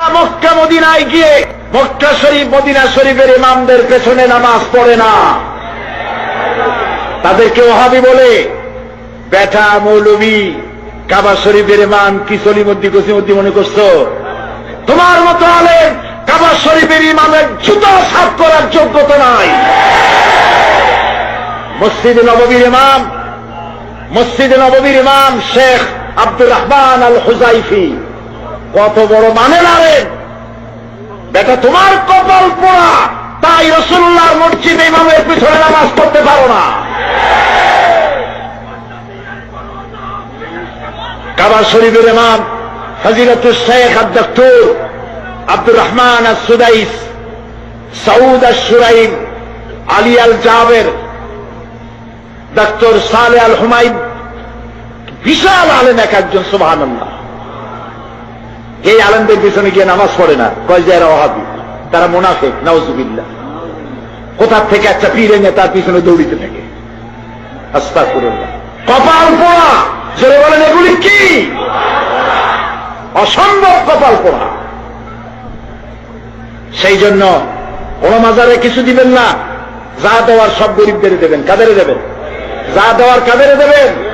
মক্কা মদিনায় গিয়ে, মক্কা শরীফ, মদিনা শরীফের ইমামদের পেছনে নামাজ পড়ে না। তাদেরকে ওহাবি বলে, বেটা মৌলবী, কাবা শরীফের ইমাম কি সলিমদ্দি কসিমদ্দি মনে করছ? তোমার মতো আলেম, কাবা শরীফের ইমামের জুতো সাফ করার যোগ্যতা নাই। মসজিদ নববীর ইমাম, মসজিদ নববীর ইমাম শেখ আব্দুর রহমান আল হুজাইফি কত বড় মানে আলেম বেটা, তোমার কপাল পোড়া। তাই রসুল্লাহ মসজিদ ইমামের পিছনে নামাজ পড়তে পারো না। কাবা শরীফের ইমাম ফজিলতুল Sheikh Abdur Abdur Rahman Al Sudais Saud Al Shuraim Ali Al Jaber doctor Saleh Al Humayun বিশাল আলেন এক একজন সুবাহান এই আলেমদের পিছনে গিয়ে নামাজ পড়ে না, কয় যে এরা অহাবি, তারা মোনাফেক নাউজুবিল্লা কোথার থেকে একটা পীর এনে তার পিছনে দৌড়িতে থাকে? আস্তা করুন কপাল পোড়া, জোরে বলেন, এগুলি কি? অসম্ভব কপাল পোড়া। সেই জন্য কোন মাজারে কিছু দিবেন না, যা দেওয়ার সব গরিবদের দেবেন। কাদের দেবেন? যা দেওয়ার কাদের দেবেন?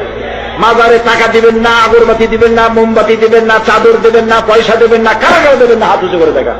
মাজারে টাকা দিবেন না, আগরবাতি দিবেন না, মোমবাতি দিবেন না, চাদর দেবেন না, পয়সা দেবেন না, কারাগার দেবেন না, হাত উঁচু করে দেখা।